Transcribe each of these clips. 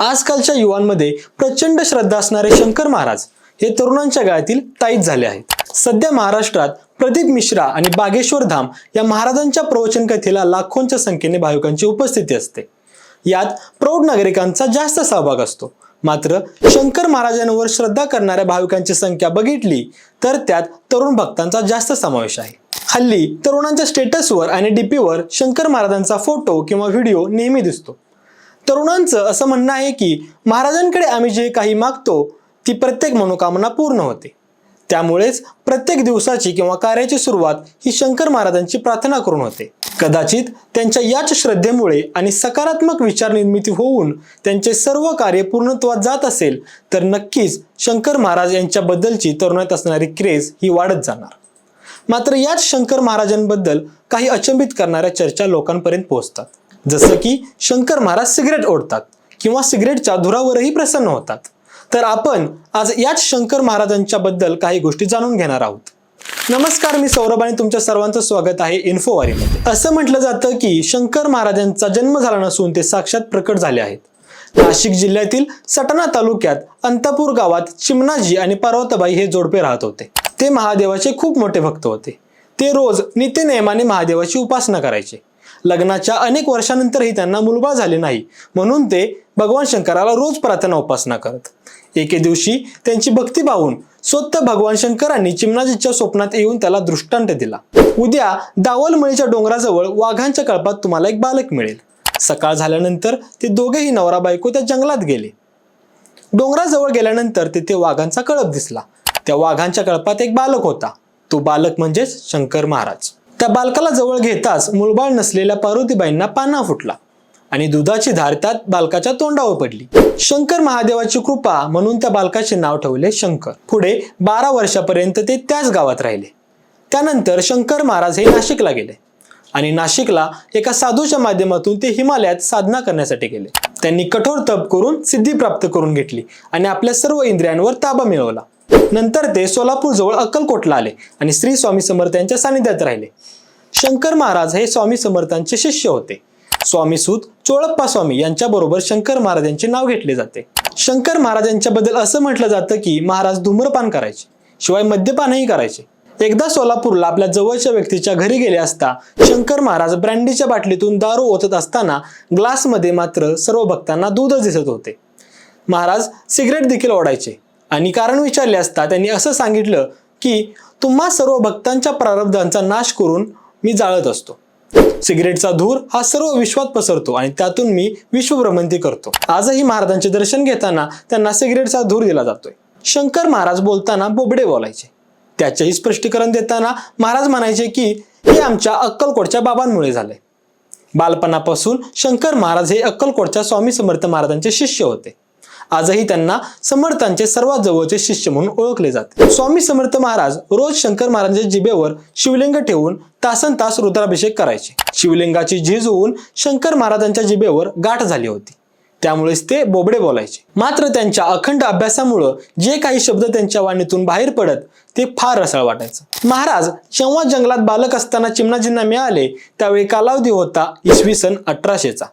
आजकालच्या युवांमध्ये प्रचंड श्रद्धा असणारे शंकर महाराज हे तरुणांच्या गळ्यातील ताईत झाले आहेत. सध्या महाराष्ट्रात प्रदीप मिश्रा आणि बागेश्वर धाम या महाराजांच्या प्रवचन कथेला लाखोंच्या संख्येने भाविकांची उपस्थिती असते. यात प्रौढ नागरिकांचा जास्त सहभाग असतो. मात्र शंकर महाराजांवर श्रद्धा करणाऱ्या भाविकांची संख्या बघितली तर त्यात तरुण भक्तांचा जास्त समावेश आहे. हल्ली तरुणांच्या स्टेटसवर आणि डीपीवर शंकर महाराजांचा फोटो किंवा व्हिडिओ नेहमी दिसतो. तरुणांचं असं म्हणणं आहे की महाराजांकडे आम्ही जे काही मागतो ती प्रत्येक मनोकामना पूर्ण होते. त्यामुळेच प्रत्येक दिवसाची किंवा कार्याची सुरुवात ही शंकर महाराजांची प्रार्थना करून होते. कदाचित त्यांच्या याच श्रद्धेमुळे आणि सकारात्मक विचार निर्मिती होऊन त्यांचे सर्व कार्य पूर्णत्वात जात असेल तर नक्कीच शंकर महाराज यांच्याबद्दलची तरुणात असणारी क्रेज ही वाढत जाणार. मात्र याच शंकर महाराजांबद्दल काही अचंबित करणाऱ्या चर्चा लोकांपर्यंत पोहोचतात. जसं की शंकर महाराज सिगरेट ओढतात किंवा सिगरेटच्या धुरावरही प्रसन्न होतात. तर आपण आज याच शंकर महाराजांच्या बद्दल काही गोष्टी जाणून घेणार आहोत. नमस्कार मी सौरभ आणि तुमच्या सर्वांचं स्वागत आहे इन्फोवारीमध्ये. असं म्हटलं जातं की शंकर महाराजांचा जन्म झाला नसून ते साक्षात प्रकट झाले आहेत. नाशिक जिल्ह्यातील सटाणा तालुक्यात अंतापूर गावात चिमणाजी आणि पार्वताबाई हे जोडपे राहत होते. ते महादेवाचे खूप मोठे भक्त होते. ते रोज नित्यनेमाने महादेवाची उपासना करायचे. लग्नाच्या अनेक वर्षानंतरही त्यांना मुलबाळ झाले नाही. म्हणून ते भगवान शंकराला रोज प्रार्थना उपासना करत. एके दिवशी त्यांची भक्ती पाहून स्वतः भगवान शंकरांनी चिमणाजीच्या स्वप्नात येऊन त्याला दृष्टांत दिला. उद्या दावलमळीच्या डोंगराजवळ वाघांच्या कळपात तुम्हाला एक बालक मिळेल. सकाळ झाल्यानंतर ते दोघेही नवरा बायको त्या जंगलात गेले. डोंगराजवळ गेल्यानंतर तिथे वाघांचा कळप दिसला. त्या वाघांच्या कळपात एक बालक होता. तो बालक म्हणजेच शंकर महाराज. त्या बालकाला जवळ घेताच मुळबाळ नसलेल्या पार्वतीबाईंना पाना फुटला आणि दुधाची धार त्यात बालकाच्या तोंडावर पडली. शंकर महादेवाची कृपा म्हणून त्या बालकाचे नाव ठेवले शंकर. पुढे बारा वर्षापर्यंत ते त्याच गावात राहिले. त्यानंतर शंकर महाराज हे नाशिकला गेले आणि नाशिकला एका साधूच्या माध्यमातून ते हिमालयात साधना करण्यासाठी गेले. त्यांनी कठोर तप करून सिद्धी प्राप्त करून घेतली आणि आपल्या सर्व इंद्रियांवर ताबा मिळवला. नंतर ते सोलापूर जवळ अक्कलकोटला आले आणि श्री स्वामी समर्थ यांच्या सानिध्यात राहिले. शंकर महाराज हे स्वामी समर्थांचे शिष्य होते. स्वामी सूत चोळप्पा स्वामी यांच्याबरोबर शंकर महाराज यांचे नाव घेतले जाते. शंकर महाराजबद्दल असं म्हटलं जातं की महाराज धूम्रपान करायचे शिवाय मद्यपानही करायचे. एकदा सोलापूरला आपल्या जवळच्या व्यक्तीच्या घरी गेले असता शंकर महाराज ब्रँडीच्या बाटलीतून दारू ओतत असताना ग्लासमध्ये मात्र सर्व भक्तांना दूधच दिसत होते. महाराज सिगरेट देखील ओढायचे. आणि कारण विचारले असता त्यांनी असं सांगितलं की तुम्हा सर्व भक्तांच्या प्रारब्धांचा नाश करून मी जाळत असतो. सिगरेटचा धूर हा सर्व विश्वात पसरतो आणि त्यातून मी विश्वभ्रमंती करतो. आजही महाराजांचे दर्शन घेताना त्यांना सिगरेटचा धूर दिला जातोय. शंकर महाराज बोलताना बोबडे बोलायचे. त्याचेही स्पष्टीकरण देताना महाराज म्हणायचे की हे आमच्या अक्कलकोटच्या बाबांमुळे झाले बालपणापासून शंकर महाराज हे अक्कलकोटच्या स्वामी समर्थ महाराजांचे शिष्य होते. आजही त्यांना समर्थांचे सर्वात जवळचे शिष्य म्हणून ओळखले जाते. स्वामी समर्थ महाराज रोज शंकर महाराजांच्या जिभेवर शिवलिंग ठेवून तासन तास रुद्राभिषेक करायचे. शिवलिंगाची झीज होऊन शंकर महाराजांच्या जिभेवर गाठ झाली होती. त्यामुळेच ते बोबडे बोलायचे. मात्र त्यांच्या अखंड अभ्यासामुळं जे काही शब्द त्यांच्या वाणीतून बाहेर पडत ते फार रसाळ वाटायचं. महाराज जेव्हा जंगलात बालक असताना चिमणाजींना मिळाले त्यावेळी कालावधी होता इसवी सन अठराशेचा.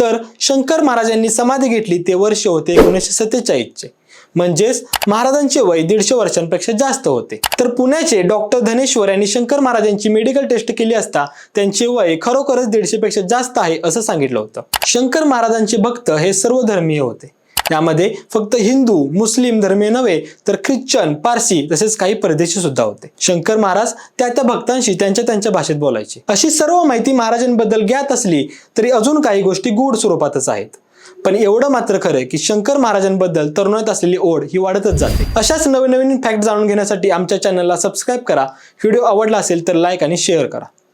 तर शंकर महाराजांनी समाधी घेतली ते वर्ष होते एकोणीसशे सत्तेचाळीसचे. म्हणजेच महाराजांचे वय दीडशे वर्षांपेक्षा जास्त होते. तर पुण्याचे डॉक्टर धनेश्वर यांनी शंकर महाराजांची मेडिकल टेस्ट केली असता त्यांचे वय खरोखरच दीडशे पेक्षा जास्त आहे असं सांगितलं होतं. शंकर महाराजांचे भक्त हे सर्व धर्मीय होते. यामध्ये फक्त हिंदू मुस्लिम धर्मीय नव्हे तर ख्रिश्चन पारसी तसेच काही परदेशी सुद्धा होते. शंकर महाराज त्या त्या भक्तांशी त्यांच्या त्यांच्या भाषेत बोलायचे. अशी सर्व माहिती महाराजांबद्दल ज्ञात असली तरी अजून काही गोष्टी गूढ स्वरूपातच आहेत. पण एवढं मात्र खरं की शंकर महाराजांबद्दल तरुणात असलेली ओढ ही वाढतच जाते. अशाच नवीन नवीन फॅक्ट जाणून घेण्यासाठी आमच्या चॅनलला सबस्क्राईब करा. व्हिडिओ आवडला असेल तर लाईक आणि शेअर करा.